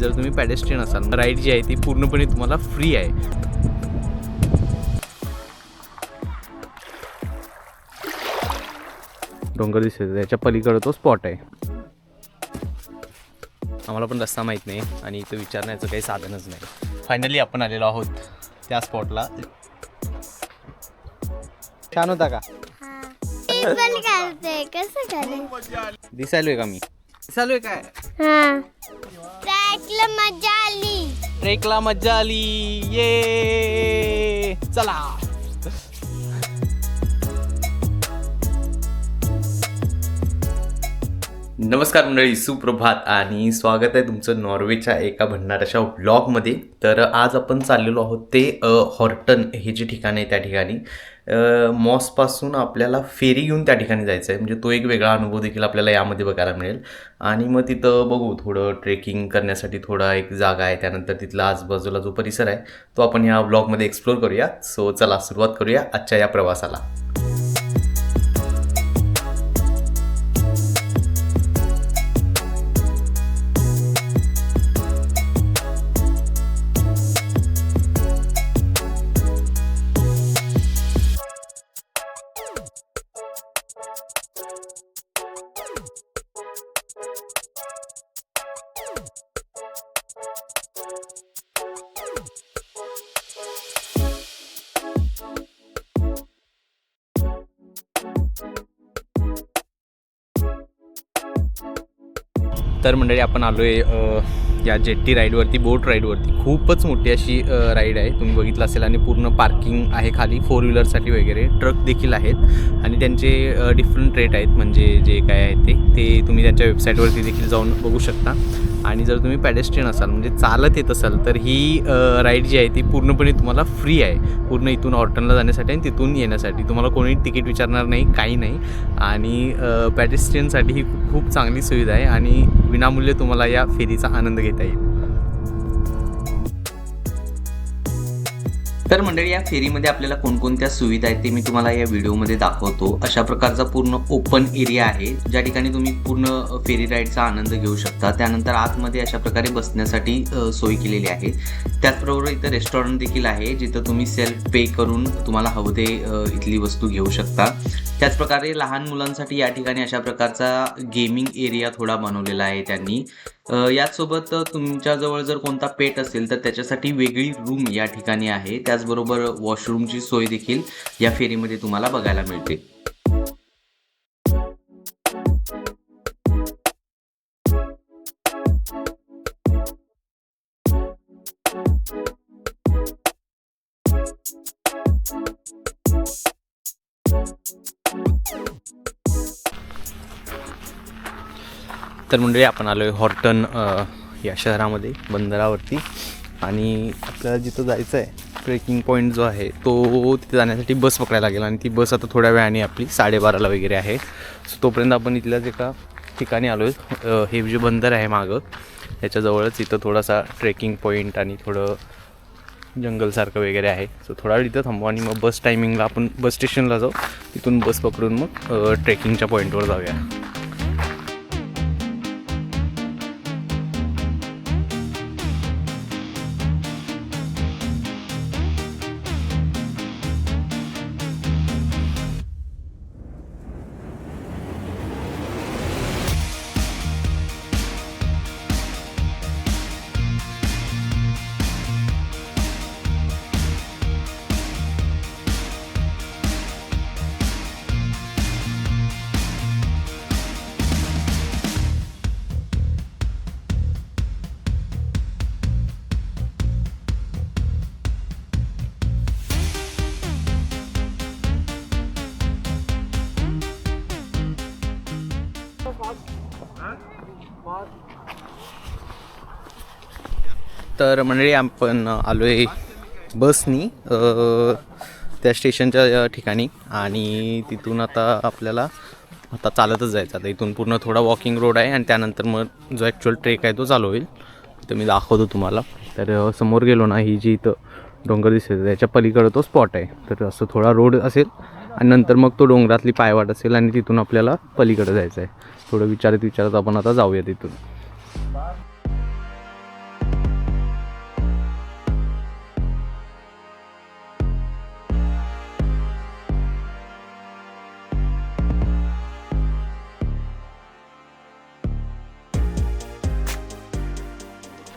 जर तुम्ही पॅडेस्ट्रियन असाल राईड जी आहे ती पूर्णपणे तुम्हाला फ्री आहे. डोंगर दिसत त्याच्या पलीकडे तो स्पॉट आहे. आम्हाला पण रस्ता माहीत नाही आणि इथं विचारण्याचं काही साधनच नाही. फायनली आपण आलेलो आहोत त्या स्पॉटला छान होता का? मी पण करते कसं करे दिसायलोय का मी? दिसायलोय काय? हा. ट्रॅकला मजा आली. ट्रेकला मज्जा आली. ये. चला. नमस्कार मंडळी सुप्रभात आणि स्वागत आहे तुमचं नॉर्वेच्या एका भंडाराच्या व्लॉगमध्ये तर आज आपण चाललेलो आहोत ते अ, हॉर्टन हे जे ठिकाण आहे त्या ठिकाणी. मॉसपासून आपल्याला फेरी घेऊन त्या ठिकाणी जायचं आहे म्हणजे तो एक वेगळा अनुभव देखील आपल्याला यामध्ये बघायला मिळेल. आणि मग तिथं बघू थोडं ट्रेकिंग करण्यासाठी थोडा एक जागा आहे. त्यानंतर तिथला आजूबाजूला जो परिसर आहे तो आपण या ब्लॉगमध्ये एक्सप्लोर करूया. सो चला सुरुवात करूया आजच्या या प्रवासाला. तर मंडळी आपण आलो आहे या जेट्टी राईडवरती बोट राईडवरती खूपच मोठी अशी राईड आहे. तुम्ही बघितलं असेल आणि पूर्ण पार्किंग आहे खाली फोर व्हीलरसाठी वगैरे ट्रक देखील आहेत. आणि त्यांचे डिफरंट रेट आहेत म्हणजे जे काय आहे ते. ते तुम्ही त्यांच्या वेबसाईटवरती देखील जाऊन बघू शकता. आणि जर तुम्ही पॅडेस्ट्रियन असाल म्हणजे चालत येत असाल तर ही राईड जी आहे ती पूर्णपणे तुम्हाला फ्री आहे. पूर्ण इथून ऑर्टनला जाण्यासाठी आणि तिथून येण्यासाठी. तुम्हाला कोणी तिकीट विचारणार नाही काही नाही. आणि पॅडेस्ट्रियनसाठी ही खूप- चांगली सुविधा आहे. आणि विनामूल्य तुम्हाला या फेरीचा आनंद घेता येईल. तर मंडळी या फेरीमध्ये आपल्याला कोणकोणत्या सुविधा आहेत ते मी तुम्हाला या व्हिडिओमध्ये दाखवतो. अशा प्रकारचा पूर्ण ओपन एरिया आहे. ज्या ठिकाणी तुम्ही पूर्ण फेरी राईडचा आनंद घेऊ शकता. त्यानंतर आतमध्ये अशा प्रकारे बसण्यासाठी सोय केलेली आहे. त्याचबरोबर इथं रेस्टॉरंट देखील आहे जिथं तुम्ही सेल्फ पे करून तुम्हाला हवं ते इथली वस्तू घेऊ शकता. त्याचप्रकारे लहान मुलांसाठी या ठिकाणी अशा प्रकारचा गेमिंग एरिया थोडा बनवलेला आहे त्यांनी. याचसोबत तुमच्याजवळ जर कोणता पेट असेल तर त्याच्यासाठी वेगळी रूम या ठिकाणी आहे. त्याचबरोबर वॉशरूमची सोय देखील या फेरीमध्ये तुम्हाला बघायला मिळते. तर मंडळी आपण आलो आहे हॉर्टन या शहरामध्ये बंदरावरती. आणि आपल्याला जिथं जायचं आहे ट्रेकिंग पॉईंट जो आहे तो तिथे जाण्यासाठी बस पकडायला लागेल. आणि ती बस आता थोड्या वेळाने आपली साडेबाराला वगैरे आहे. सो तोपर्यंत आपण इथल्याच एका ठिकाणी आलो आहे हे जे बंदर आहे मागं त्याच्याजवळच इथं थोडासा ट्रेकिंग पॉईंट आणि थोडं जंगलसारखं वगैरे आहे. सो थोडा वेळ इथं थांबू आणि मग बस टायमिंगला आपण बस स्टेशनला जाऊ. तिथून बस पकडून मग ट्रेकिंगच्या पॉईंटवर जाऊया. तर मंडळी आपण आलो आहे बसनी त्या स्टेशनच्या ठिकाणी आणि तिथून आता आपल्याला आता चालतच जायचं. आता इथून पूर्ण थोडा वॉकिंग रोड आहे आणि त्यानंतर मग जो ॲक्च्युअल ट्रेक आहे तो चालू होईल. तर मी दाखवतो तुम्हाला. तर समोर गेलो ना ही जी इथं डोंगर दिसते त्याच्या पलीकडं तो स्पॉट आहे. तर असं थोडा रोड असेल आणि नंतर मग तो डोंगरातली पायवाट असेल आणि तिथून आपल्याला पलीकडे जायचं आहे थोडं विचारत विचारत आपण आता जाऊया तिथून.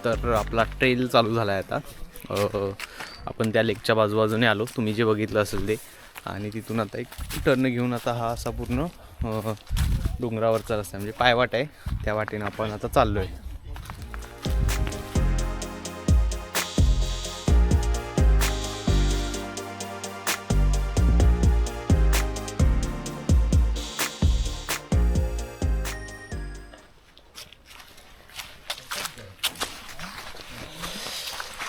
तर आपला ट्रेल चालू झाला आहे आता आपण त्या लेकच्या बाजूबाजूने आलो. तुम्ही जे बघितलं असेल ते. आणि तिथून आता एक टर्न घेऊन आता हा असा पूर्ण डोंगरावरचा रस्ता म्हणजे पायवाट आहे. त्या वाटेनं आपण आता चाललो आहे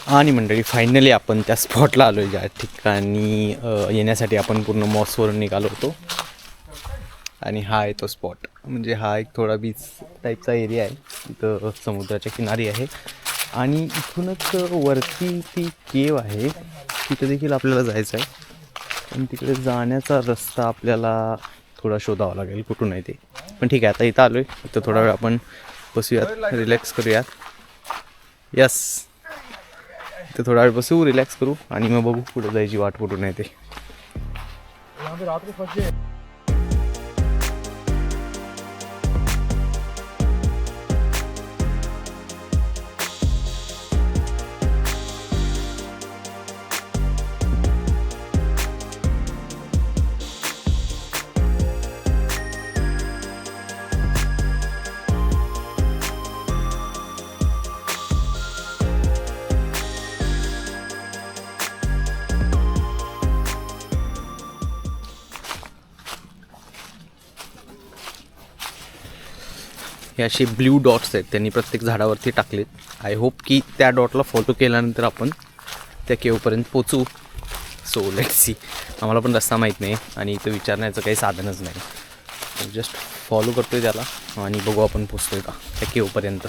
आणि मंडळी फायनली आपण त्या स्पॉटला आलो आहे ज्या ठिकाणी येण्यासाठी आपण पूर्ण मॉसवरून निघालो होतो. आणि हा आहे तो स्पॉट म्हणजे हा एक थोडा बीच टाईपचा एरिया आहे. तिथं समुद्राच्या किनारी आहे. आणि इथूनच वरती ती केव आहे. तिथं देखील आपल्याला जायचं आहे. पण तिकडे जाण्याचा रस्ता आपल्याला थोडा शोधावा लागेल कुठून आहे ते. पण ठीक आहे आता इथं आलो आहे इथं थोडा वेळ आपण बसूयात रिलॅक्स करूयात. यस तर थोडा वेळ बसू रिलॅक्स करू आणि मग बघू कुठं जायची वाट कुठून आहे. ते हे असे ब्ल्यू डॉट्स आहेत. त्यांनी प्रत्येक झाडावरती टाकलेत. आय होप की त्या डॉटला फॉलो केल्यानंतर आपण त्या केवपर्यंत पोचू. सो लेट सी आम्हाला पण रस्ता माहीत नाही आणि इथं विचारण्याचं काही साधनच नाही. जस्ट फॉलो करतोय त्याला आणि बघू आपण पोचतोय का त्या केवपर्यंत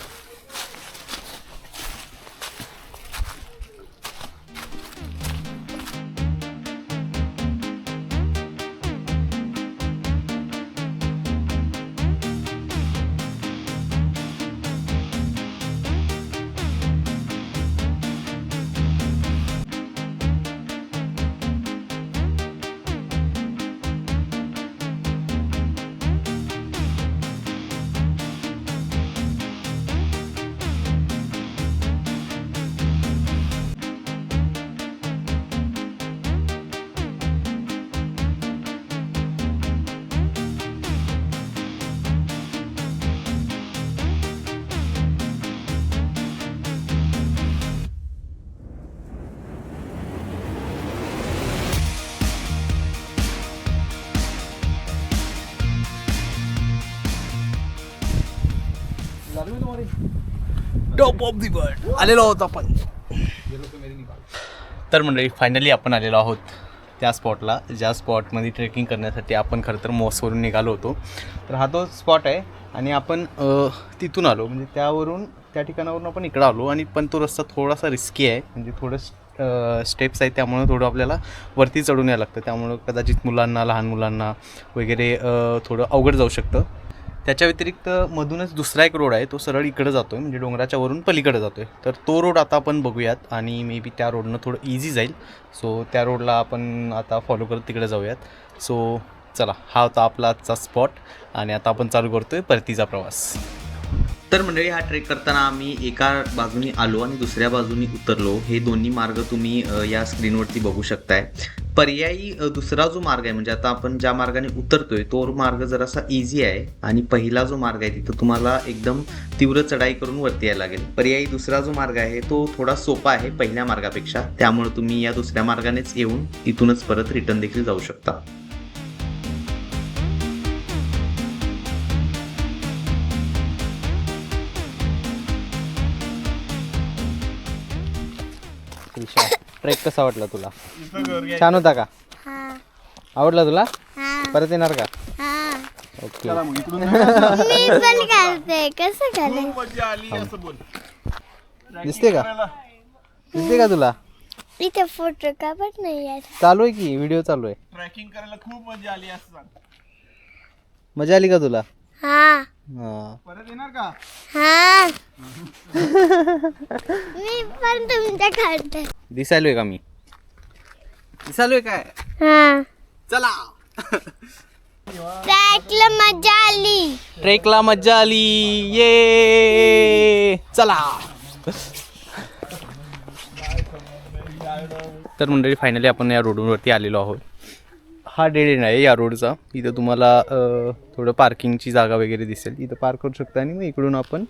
टॉप ऑफ दी वर्ल्ड आलेलो आहोत आपण. तर मंडळी फायनली आपण आलेलो आहोत त्या स्पॉटला ज्या स्पॉटमध्ये ट्रेकिंग करण्यासाठी आपण खरं तर मॉसवरून निघालो होतो. तर हा तो स्पॉट आहे आणि आपण तिथून आलो. म्हणजे त्यावरून त्या ठिकाणावरून आपण इकडं आलो आणि पण तो रस्ता थोडासा रिस्की आहे. म्हणजे थोडं स्टेप्स आहेत त्यामुळं थोडं आपल्याला वरती चढून यायला लागतं. त्यामुळं कदाचित मुलांना लहान मुलांना वगैरे थोडं अवघड जाऊ शकतं. त्याच्या व्यतिरिक्त मधूनच दुसरा एक रोड आहे तो सरळ इकडं जातो आहे म्हणजे डोंगराच्या वरून पलीकडे जातो आहे तर तो रोड आता आपण बघूयात आणि मे बी त्या रोडनं थोडं इझी जाईल. सो त्या रोडला आपण आता फॉलो करत तिकडे जाऊयात. सो चला हा होता आपला आजचा स्पॉट आणि आता आपण चालू करतोय परतीचा प्रवास. तर मंडळी हा ट्रेक करताना आम्ही एका बाजूनी आलो आणि दुसऱ्या बाजूनी उतरलो. हे दोन्ही मार्ग तुम्ही या स्क्रीनवरती बघू शकताय. पर्यायी दुसरा जो मार्ग आहे म्हणजे आता आपण ज्या मार्गाने उतरतोय तो मार्ग जरासा इझी आहे. आणि पहिला जो मार्ग आहे तिथं तुम्हाला एकदम तीव्र चढाई करून वरती यायला लागेल. पर्यायी दुसरा जो मार्ग आहे तो थोडा सोपा आहे पहिल्या मार्गापेक्षा. त्यामुळे तुम्ही या दुसऱ्या मार्गानेच येऊन इथूनच परत रिटर्न देखील जाऊ शकता. ट्रेक कसा वाटला तुला? छान होता का? हा. आवडला तुला? हा. परत येणार का? हा. ओके. मी पण करते कसं करायचं दिसते का? दिसते का तुला? इथे फोटो का पण नाही आहेत चालू आहे की? व्हिडिओ चालू आहे. ट्रॅकिंग करायला खूप मजा आली असं सांग. मजा आली का तुला? हां. परत येणार का? हा. मी पण तुमच्या काढते दिसायलोय का मी? दिसायलोय काय? हा. चला. ट्रॅकला मजा आली. ट्रेकला मज्जा आली. ये. चला. तर मंडळी फायनली आपण या रोडवरती आलेलो आहोत. हा डेड एंड आहे या रोडचा. इथं तुम्हाला थोडं पार्किंगची जागा वगैरे दिसेल. इथं पार्क करू शकता आणि मग इकडून आपण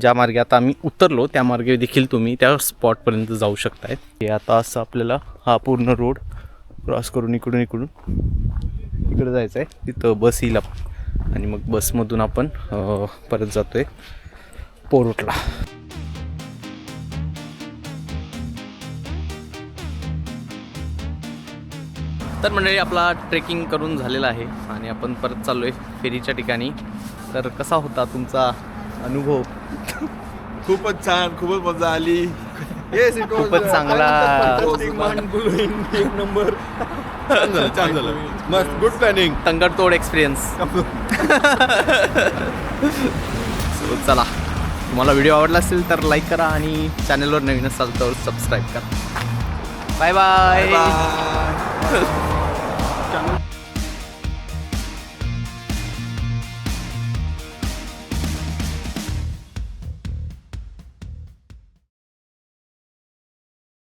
ज्या मार्गे आता आम्ही उतरलो त्या मार्गे देखील तुम्ही त्या स्पॉटपर्यंत जाऊ शकताय. हे आता असं आपल्याला हा पूर्ण रोड क्रॉस करून इकडून इकडून इकडं जायचं आहे तिथं बस येईल आपण. आणि मग बसमधून आपण परत जातो आहे पोरोटला. तर मंडळी आपला ट्रेकिंग करून झालेला आहे आणि आपण परत चाललो आहे फेरीच्या ठिकाणी. तर कसा होता तुमचा अनुभव? खूपच छान खूपच मजा आली. इट खूपच चांगला. नंबर छान झालं मस्त गुड प्लॅनिंग तंगडतोड एक्सपिरियन्स सो चला. तुम्हाला व्हिडिओ आवडला असेल तर लाईक करा आणि चॅनलवर नवीन असाल तर सबस्क्राईब करा. Bye bye Jesus.